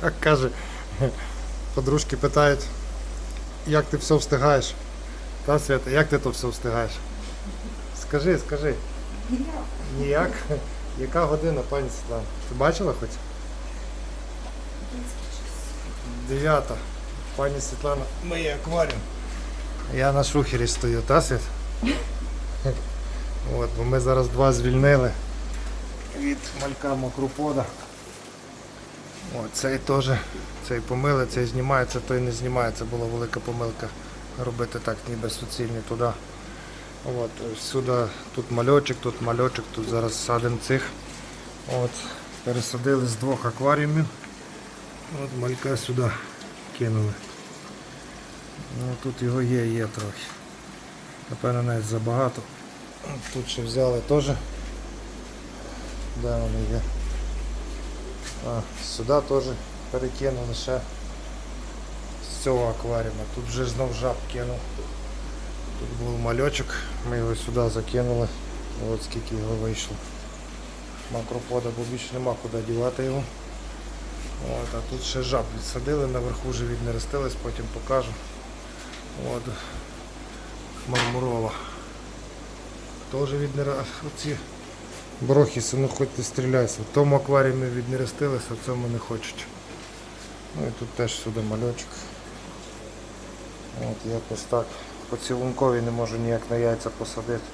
Так каже. Подружки питають, як ти все встигаєш? Та Свята, як ти то все встигаєш? Скажи, скажи. Ніяк. Яка година, пані Світлана? Ти бачила хоч? Дев'ята. Пані Світлана, миє акваріум. Я на шухері стою, та Світ? От, бо ми зараз два звільнили від малька макропода. О, цей теж, цей помили, цей знімається, той не знімається. Була велика помилка робити так, ніби суцільний туди. От, сюди тут мальочок, тут мальочок, тут зараз садимо цих. От, пересадили з двох акваріумів. От малька сюди кинули. Ну, тут його є, є трохи. Напевно навіть забагато. Тут ще взяли теж. Де вони є? Сюди теж перекинули ще з цього акваріума. Тут вже знов жаб кинув. Тут був мальочок, ми його сюди закинули. От скільки його вийшло. Макропода, бо більше нема куди дівати його. От, а тут ще жаб відсадили, наверху вже віднерестились, потім покажу. От. Мармурова. Теж віднера... Брохіси, ну хоч ти стріляйся. В тому акваріумі віднерестилися, в цьому не хочуть. Ну і тут теж сюди мальочок. От якось так. По цілункові не можу ніяк на яйця посадити.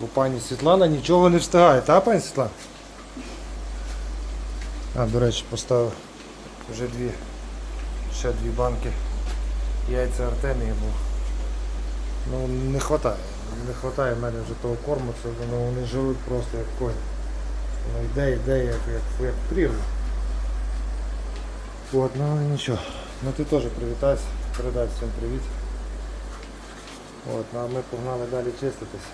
Бо пані Світлана нічого не встигає, та пані Світлана? А, до речі, поставив вже дві, ще дві банки яйця Артемії, бо ну, не вистачає. Не вистачає в мене вже того корму, це ну, вони живуть просто як конь. Воно йде, йде, як, як, як прірва. От, ну нічого. Ну ти теж привітайся, передай всім привіт. От, ну, а ми погнали далі чиститись.